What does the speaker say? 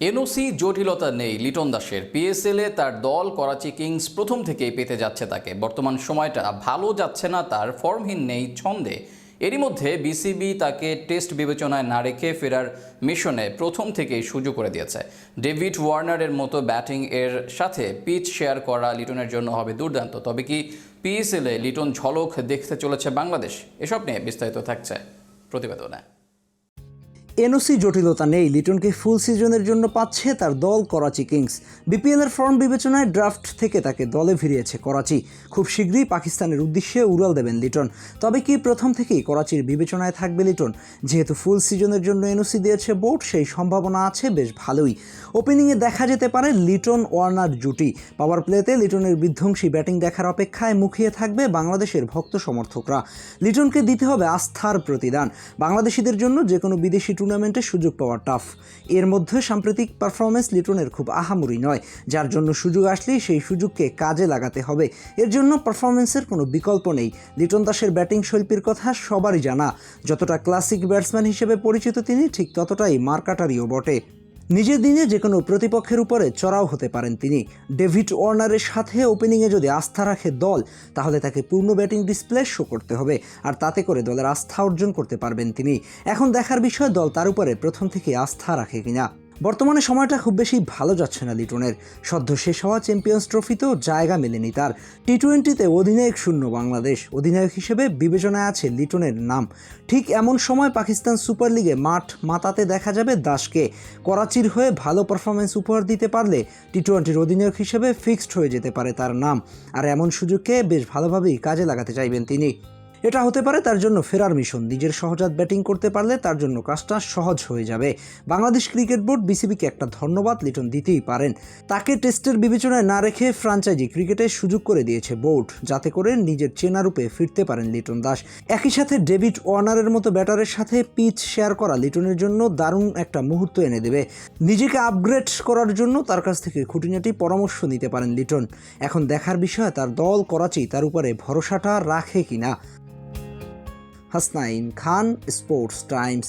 NOC জটিলতা নেই, লিটন দাসের। পিএসএলে তার দল করাচি কিংস প্রথম থেকেই পেতে যাচ্ছে তাকে। বর্তমান সময়টা ভালো যাচ্ছে না, তার ফর্মহীন নেই ছন্দে। এরই মধ্যে বিসিবি তাকে টেস্ট বিবেচনায় না রেখে ফেরার মিশনে প্রথম থেকেই সুযোগ করে দিয়েছে। ডেভিড ওয়ার্নারের মতো ব্যাটিং এর সাথে পিচ শেয়ার করা লিটনের জন্য হবে দুর্দান্ত। তবে কি পিএসএলে লিটন ঝলক দেখতে চলেছে বাংলাদেশ? এসব নিয়ে বিস্তারিত থাকছে প্রতিবেদনে। এনওসি জটিলতা নেই। লিটনকে ফুল সিজনের জন্য পাচ্ছে তার দল করাচি কিংস। বিপিএলের ফর্ম বিবেচনায় ড্রাফট থেকে তাকে দলে ফিরিয়েছে করাচি। খুব শীঘ্রই পাকিস্তানের উদ্দেশ্যে উড়াল দেবেন লিটন। তবে কি প্রথম থেকেই করাচির বিবেচনায় থাকবে লিটন? যেহেতু ফুল সিজনের জন্য এনওসি দিয়েছে বোর্ড, সেই সম্ভাবনা আছে বেশ ভালোই। ওপেনিংয়ে দেখা যেতে পারে লিটন ওয়ার্নার জুটি। পাওয়ার প্লেতে লিটনের বিধ্বংসী ব্যাটিং দেখার অপেক্ষায় মুখিয়ে থাকবে বাংলাদেশের ভক্ত সমর্থকরা। লিটনকে দিতে হবে আস্থার প্রতিদান। বাংলাদেশিদের জন্য যে কোনো বিদেশি টুর্নামেন্টে সুযোগ পাওয়া টাফ এর মধ্যে সাম্প্রতিক পারফরমেন্স লিটনের খুব আহামরি নয়। যার জন্য সুযোগ আসলেই সেই সুযোগকে কাজে লাগাতে হবে। এর জন্য পারফরমেন্সের কোনো বিকল্প নেই। লিটন দাসের ব্যাটিং শৈল্পীর কথা সবারই জানা। যতটা ক্লাসিক ব্যাটসম্যান হিসেবে পরিচিত তিনি, ঠিক ততটাই মার্কাটারিও বটে। নিজের দিনে যে কোনো প্রতিপক্ষের উপরে চড়াও হতে পারেন তিনি। ডেভিড ওয়ার্নারের সাথে ওপেনিংয়ে যদি আস্থা রাখে দল, তাহলে তাকে পূর্ণ ব্যাটিং ডিসপ্লে শো করতে হবে, আর তাতে করে দলের আস্থা অর্জন করতে পারবেন তিনি। এখন দেখার বিষয় দল তার উপরে প্রথম থেকে আস্থা রাখে কিনা। বর্তমানে সময়টা খুব বেশি ভালো যাচ্ছে না লিটনের। সদ্য শেষ হওয়া চ্যাম্পিয়ন্স ট্রফিতেও জায়গা মেলেনি তার। টি টোয়েন্টিতে অধিনায়ক শূন্য বাংলাদেশ। অধিনায়ক হিসেবে বিবেচনায় আছে লিটনের নাম। ঠিক এমন সময় পাকিস্তান সুপার লিগে মাঠ মাতাতে দেখা যাবে দাসকে। করাচির হয়ে ভালো পারফরমেন্স উপহার দিতে পারলে টি টোয়েন্টির অধিনায়ক হিসেবে ফিক্সড হয়ে যেতে পারে তার নাম। আর এমন সুযোগকে বেশ ভালোভাবেই কাজে লাগাতে চাইবেন তিনি। এটা হতে পারে তার জন্য ফেরার মিশন। নিজের সহজাত ব্যাটিং করতে পারলে তার জন্য কাজটা সহজ হয়ে যাবে। বাংলাদেশ ক্রিকেট বোর্ড বিসিবিকে একটা ধন্যবাদ লিটন দিতেই পারেন। তাকে টেস্টের বিবেচনায় না রেখে ফ্রাঞ্চাইজি ক্রিকেটের সুযোগ করে দিয়েছে বোর্ড, যাতে করে নিজের চেনা রূপে ফিরতে পারেন লিটন দাস। একই সাথে ডেভিড ওয়ার্নারের মতো ব্যাটারের সাথে পিচ শেয়ার করা লিটনের জন্য দারুণ একটা মুহূর্ত এনে দেবে। নিজেকে আপগ্রেড করার জন্য তার কাছ থেকে খুঁটিনাটি পরামর্শ নিতে পারেন লিটন। এখন দেখার বিষয়, তার দল করাচি তার উপরে ভরসাটা রাখে কিনা? Hasnain Khan sports times.